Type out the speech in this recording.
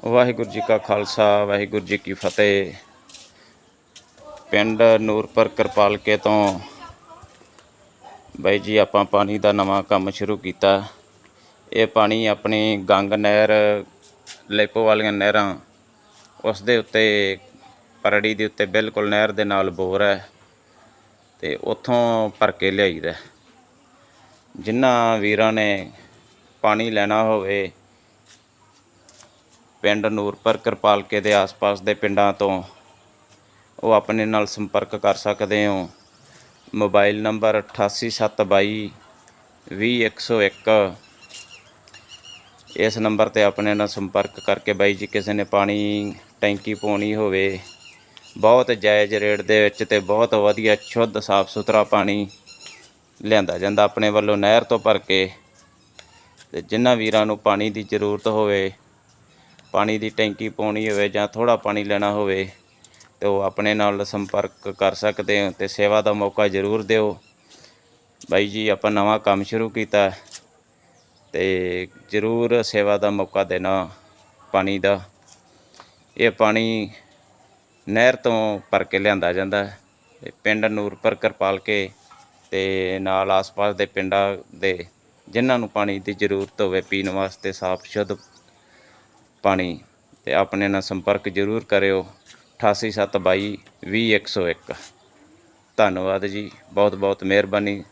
ਵਾਹਿਗੁਰੂ ਜੀ ਕਾ ਖਾਲਸਾ, ਵਾਹਿਗੁਰੂ ਜੀ ਕੀ ਫਤਿਹ। ਪਿੰਡ ਨੂਰਪੁਰ ਕਿਰਪਾਲਕੇ ਤੋਂ ਬਾਈ ਜੀ, ਆਪਾਂ ਪਾਣੀ ਦਾ ਨਵਾਂ ਕੰਮ ਸ਼ੁਰੂ ਕੀਤਾ। ਇਹ ਪਾਣੀ ਆਪਣੀ ਗੰਗ ਨਹਿਰ, ਲੈਪੋ ਵਾਲੀਆਂ ਨਹਿਰਾਂ ਉਸ ਦੇ ਉੱਤੇ, ਪਰੜੀ ਦੇ ਉੱਤੇ ਬਿਲਕੁਲ ਨਹਿਰ ਦੇ ਨਾਲ ਬੋਰ ਹੈ ਤੇ ਉੱਥੋਂ ਭਰ ਕੇ ਲਿਆਈਦਾ ਜਿਨ੍ਹਾਂ ਵੀਰਾਂ ਨੇ ਪਾਣੀ ਲੈਣਾ ਹੋਵੇ ਪਿੰਡ ਨੂਰਪੁਰ ਕਿਰਪਾਲਕੇ ਦੇ ਆਸ-ਪਾਸ ਦੇ ਪਿੰਡਾਂ ਤੋਂ ਉਹ ਆਪਣੇ ਨਾਲ ਸੰਪਰਕ ਕਰ ਸਕਦੇ ਹੋ। ਮੋਬਾਈਲ ਨੰਬਰ 8872 20101 ਇਸ ਨੰਬਰ ਤੇ ਆਪਣੇ ਨਾਲ ਸੰਪਰਕ ਕਰਕੇ ਬਾਈ ਜੀ ਕਿਸੇ ਨੇ ਪਾਣੀ ਟੈਂਕੀ ਪਾਉਣੀ ਹੋਵੇ। ਬਹੁਤ ਜਾਇਜ਼ ਰੇਟ ਦੇ ਵਿੱਚ ਤੇ ਬਹੁਤ ਵਧੀਆ ਸ਼ੁੱਧ ਸਾਫ਼ ਸੁਥਰਾ ਪਾਣੀ ਲਿਆਂਦਾ ਜਾਂਦਾ ਆਪਣੇ ਵੱਲੋਂ ਨਹਿਰ ਤੋਂ ਭਰ ਕੇ। ਤੇ ਜਿਨ੍ਹਾਂ ਵੀਰਾਂ ਨੂੰ ਪਾਣੀ ਦੀ ਜ਼ਰੂਰਤ ਹੋਵੇ ਪਾਣੀ ਦੀ ਟੈਂਕੀ ਪਾਉਣੀ ਹੋਵੇ ਜਾਂ ਥੋੜਾ ਪਾਣੀ ਲੈਣਾ ਹੋਵੇ ਤੇ ਉਹ ਆਪਣੇ ਨਾਲ ਸੰਪਰਕ ਕਰ ਸਕਦੇ ਹੋ ਤੇ ਸੇਵਾ ਦਾ ਮੌਕਾ ਜ਼ਰੂਰ ਦਿਓ। ਬਾਈ ਜੀ, ਆਪਾਂ ਨਵਾਂ ਕੰਮ ਸ਼ੁਰੂ ਕੀਤਾ ਹੈ ਤੇ ਜ਼ਰੂਰ ਸੇਵਾ ਦਾ ਮੌਕਾ ਦੇਣਾ ਪਾਣੀ ਦਾ। ਇਹ ਪਾਣੀ ਨਹਿਰ ਤੋਂ ਭਰ ਕੇ ਲਿਆਂਦਾ ਜਾਂਦਾ ਹੈ। ਤੇ ਪਿੰਡ ਨੂਰਪੁਰ ਕਿਰਪਾਲਕੇ ਤੇ ਨਾਲ ਆਸ-ਪਾਸ ਦੇ ਪਿੰਡਾਂ ਦੇ ਜਿਨ੍ਹਾਂ ਨੂੰ ਪਾਣੀ ਦੀ ਜ਼ਰੂਰਤ ਹੋਵੇ, ਪੀਣ ਵਾਸਤੇ ਸਾਫ਼ ਸ਼ੁੱਧ ਪਾਣੀ ਤੇ ਆਪਣੇ ਨਾਲ ਸੰਪਰਕ ਜ਼ਰੂਰ ਕਰਿਓ। 8872 20101 ਧੰਨਵਾਦ ਜੀ। ਬਹੁਤ ਬਹੁਤ ਮਿਹਰਬਾਨੀ।